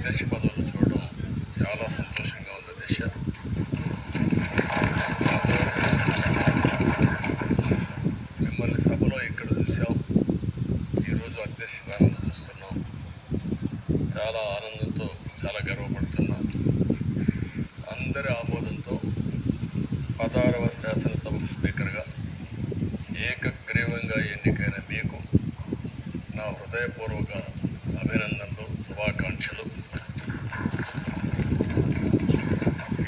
అధ్యక్ష పదవులు చూడడం చాలా సంతోషంగా ఉంది దిశ. మిమ్మల్ని సభలో ఇక్కడ చూసాం ఈరోజు అధ్యక్ష స్థానం చూస్తున్నాం. చాలా ఆనందంతో చాలా గర్వపడుతున్నాం. అందరి ఆమోదంతో పదహారవ శాసనసభకు స్పీకర్గా ఏకగ్రీవంగా ఎన్నికైన మీకు నా హృదయపూర్వక అభినందనలు శుభాకాంక్షలు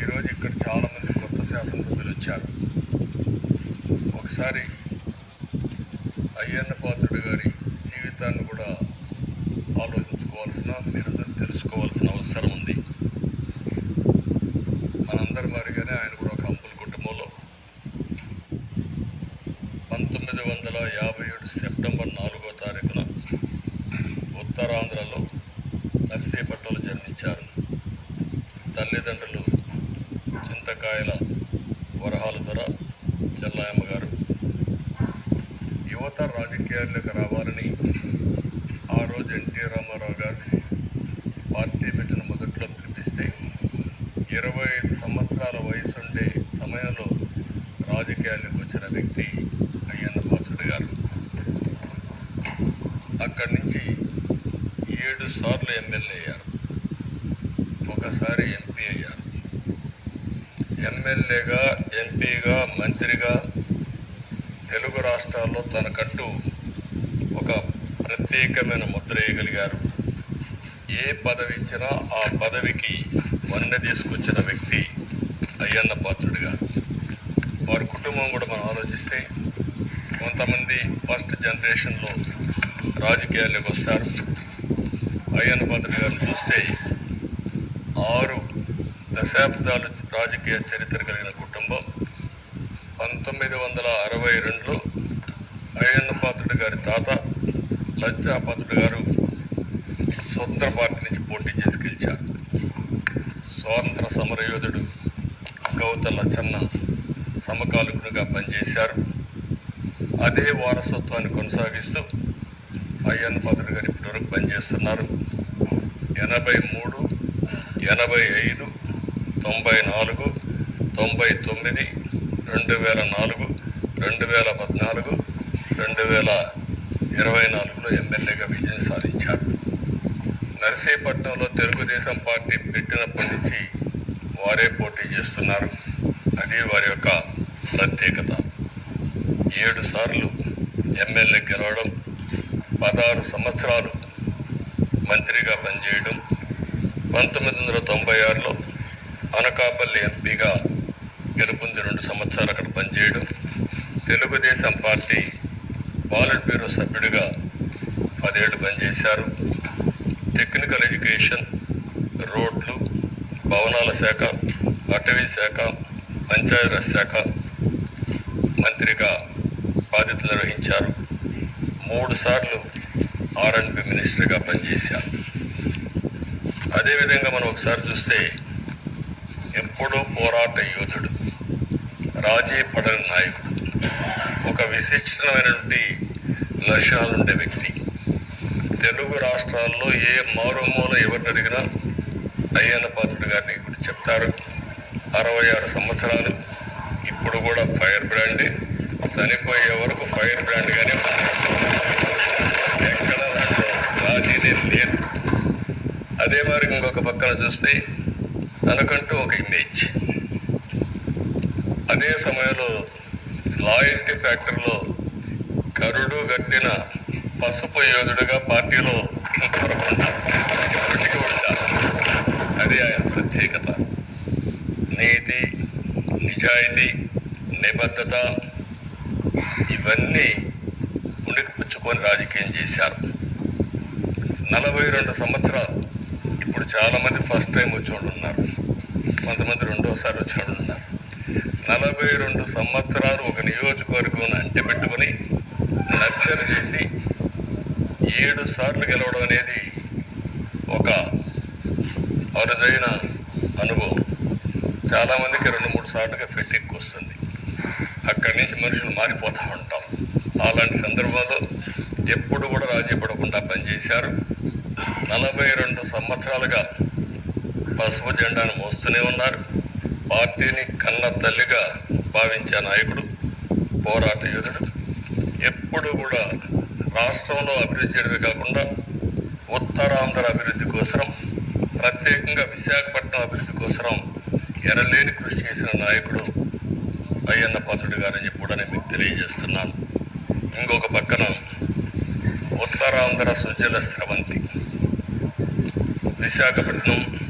ఈరోజు ఇక్కడ చాలామంది కొత్త శాసనసభ్యులు వచ్చారు. ఒకసారి అయ్యన్న పాత్రుడు గారి జీవితాన్ని కూడా ఆలోచించుకోవాల్సిన మీరందరూ తెలుసుకోవాల్సిన అవసరం ఉంది. మనందరి మారిగానే ఆయన కూడా ఒక అంపుల కుటుంబంలో. పంతొమ్మిది వందల యాభై ఏడు సెప్టెంబర్ నాలుగో తారీఖున ఉత్తరాంధ్రలో నర్సీపట్నంలో జన్మించారు. తల్లిదండ్రులు చింతకాయల వరహాల ధర చెల్లాయమ్మ గారు యువత రాజకీయాల్లోకి రావాలని ఆ రోజు ఎన్టీ రామారావు గారు పార్టీ పెట్టిన మొదట్లో పిలిపిస్తే ఇరవై ఐదు సంవత్సరాల వయసుండే సమయంలో రాజకీయాల్లోకి వచ్చిన వ్యక్తి అయ్యన్న పాత్రుడు గారు. అక్కడి నుంచి ఏడు సార్లు ఎమ్మెల్యే అయ్యారు. ఒకసారి ఎంపీ అయ్యారు. ఎమ్మెల్యేగా ఎంపీగా మంత్రిగా తెలుగు రాష్ట్రాల్లో తనకంటూ ఒక ప్రత్యేకమైన ముద్ర వేయగలిగారు. ఏ పదవి ఇచ్చినా ఆ పదవికి వన్నె తీసుకొచ్చిన వ్యక్తి అయ్యన్న పాత్రుడు గారు. వారి కుటుంబం కూడా మనం ఆలోచిస్తే కొంతమంది ఫస్ట్ జనరేషన్లో రాజకీయాల్లోకి వస్తారు. అయ్యన్న పాత్రుడు గారిని చూస్తే ఆరు దశాబ్దాలు రాజకీయ చరిత్ర కలిగిన కుటుంబం. పంతొమ్మిది వందల అరవై రెండులో అయ్యన్న పాత్రుడు గారి తాత లజ్జా పాత్రుడు గారు స్వతంత్ర పార్టీ నుంచి పోటీ చేసి గెలిచారు. స్వాతంత్ర సమరయోధుడు గౌత లచ్చన్న సమకాలికుడుగా పనిచేశారు. అదే వారసత్వాన్ని కొనసాగిస్తూ అయ్యన్న పాత్రుడు గారు ఇప్పటివరకు పనిచేస్తున్నారు. ఎనభై మూడు ఎనభై ఐదు తొంభై నాలుగు తొంభై తొమ్మిది రెండు వేల నాలుగు రెండు వేల పద్నాలుగు రెండు వేల ఇరవై నాలుగులో ఎమ్మెల్యేగా విజయం సాధించారు. నర్సీపట్నంలో తెలుగుదేశం పార్టీ పెట్టినప్పటి నుంచి వారే పోటీ చేస్తున్నారు. అది వారి యొక్క ప్రత్యేకత. ఏడు సార్లు ఎమ్మెల్యే గెలవడం పదహారు సంవత్సరాలు మంత్రిగా పనిచేయడం పంతొమ్మిది వందల తొంభై ఆరులో అనకాపల్లి ఎంపీగా గెలుపొంది రెండు సంవత్సరాలు అక్కడ పనిచేయడం. తెలుగుదేశం పార్టీ పాలిట్ బ్యూరో సభ్యుడిగా పదేళ్ళు పనిచేశారు. టెక్నికల్ ఎడ్యుకేషన్ రోడ్లు భవనాల శాఖ అటవీ శాఖ పంచాయతీరాజ్ శాఖ మంత్రిగా బాధ్యతలు నిర్వహించారు. మూడు సార్లు ఆర్ఎండ్బి మినిస్టర్గా పనిచేశారు. అదేవిధంగా మనం ఒకసారి చూస్తే ఎప్పుడూ పోరాట యోధుడు రాజీ పడని నాయకుడు ఒక విశిష్టమైనటువంటి లక్షణాలుండే వ్యక్తి. తెలుగు రాష్ట్రాల్లో ఏ మారుమూల ఎవరిని అడిగినా అయ్యన్న పాత్రుడు గారిని గురించి చెప్తారు. అరవై ఆరు సంవత్సరాలు. ఇప్పుడు కూడా ఫైర్ బ్రాండ్. చనిపోయే వరకు ఫైర్ బ్రాండ్గానే ఎక్కడ దాంట్లో రాజీనే లేదు. అదే మరి ఇంకొక పక్కన చూస్తే తనకంటూ ఒక ఇమేజ్ అదే సమయంలో లాయల్టీ ఫ్యాక్టరీలో కరుడు గట్టిన పసుపు యోధుడిగా పార్టీలో ఇప్పటికీ ఉంటారు అది ఆయన ప్రత్యేకత. నీతి నిజాయితీ నిబద్ధత ఇవన్నీ ఉనికిపుచ్చుకొని రాజకీయం చేశారు. నలభై రెండు సంవత్సరాలు ఇప్పుడు చాలామంది ఫస్ట్ టైం వచ్చేవాళ్ళు ఉన్నారు కొంతమంది రెండోసారి వచ్చేవాళ్ళు ఉన్నారు నలభై రెండు సంవత్సరాలు ఒక నియోజకవర్గం అంటిపెట్టుకుని నచ్చరు చేసి ఏడు సార్లు గెలవడం అనేది ఒక అరుదైన అనుభవం. చాలామందికి రెండు మూడు సార్లుగా ఫిట్ ఎక్కువ వస్తుంది. అక్కడి నుంచి మనుషులు మారిపోతూ ఉంటాం. అలాంటి సందర్భంలో ఎప్పుడు కూడా రాజీ పడకుండా పనిచేశారు. నలభై రెండు సంవత్సరాలుగా పసుపు జెండాను మోస్తూనే ఉన్నారు. పార్టీని కన్న తల్లిగా భావించే నాయకుడు పోరాట యోధుడు. ఎప్పుడు కూడా రాష్ట్రంలో అభివృద్ధి చేయడమే కాకుండా ఉత్తరాంధ్ర అభివృద్ధి కోసం ప్రత్యేకంగా విశాఖపట్నం అభివృద్ధి కోసం ఎరలేని కృషి చేసిన నాయకుడు అయ్యన్న పాత్రుడు గారని చెప్పి కూడా నేను మీకు తెలియజేస్తున్నాను. ఇంకొక పక్కన ఉత్తరాంధ్ర సుజల స్రవంతి. విశాఖపట్నం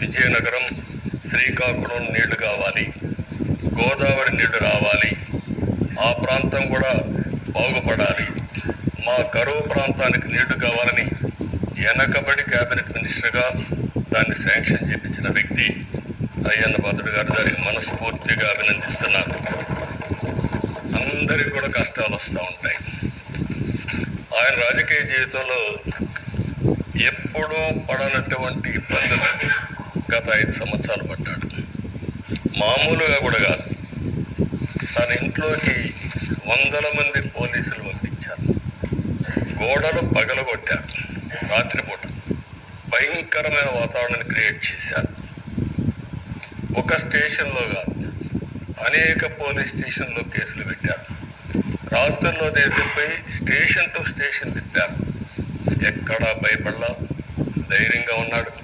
విజయనగరం శ్రీకాకుళం నీళ్ళు కావాలి. గోదావరి నీళ్ళు రావాలి. ఆ ప్రాంతం కూడా బాగుపడాలి. మా కరువు ప్రాంతానికి నీళ్ళు కావాలని వెనకబడి కేబినెట్ మినిస్టర్గా దాన్ని శాంక్షన్ చేపించిన వ్యక్తి అయ్యన్న పాత్రుడు గారు దానికి మనస్ఫూర్తిగా అభినందిస్తున్నాను. అందరికి కూడా కష్టాలు వస్తూ ఉంటాయి. ఆయన రాజకీయ జీవితంలో ఎప్పుడూ పడనటువంటి ఇబ్బందులు గత ఐదు సంవత్సరాలు పడ్డాడు. మామూలుగా కూడా కాదు. తన ఇంట్లోకి వందల మంది పోలీసులు పంపించారు. గోడలు పగలగొట్టారు. రాత్రిపూట భయంకరమైన వాతావరణాన్ని క్రియేట్ చేశారు. ఒక స్టేషన్లో కాదు అనేక పోలీస్ స్టేషన్లో కేసులు పెట్టారు. రాత్రుల్లో దేశంపై స్టేషన్ టు స్టేషన్ తిప్పారు. ఎక్కడా భయపడలా. ధైర్యంగా ఉన్నాడు.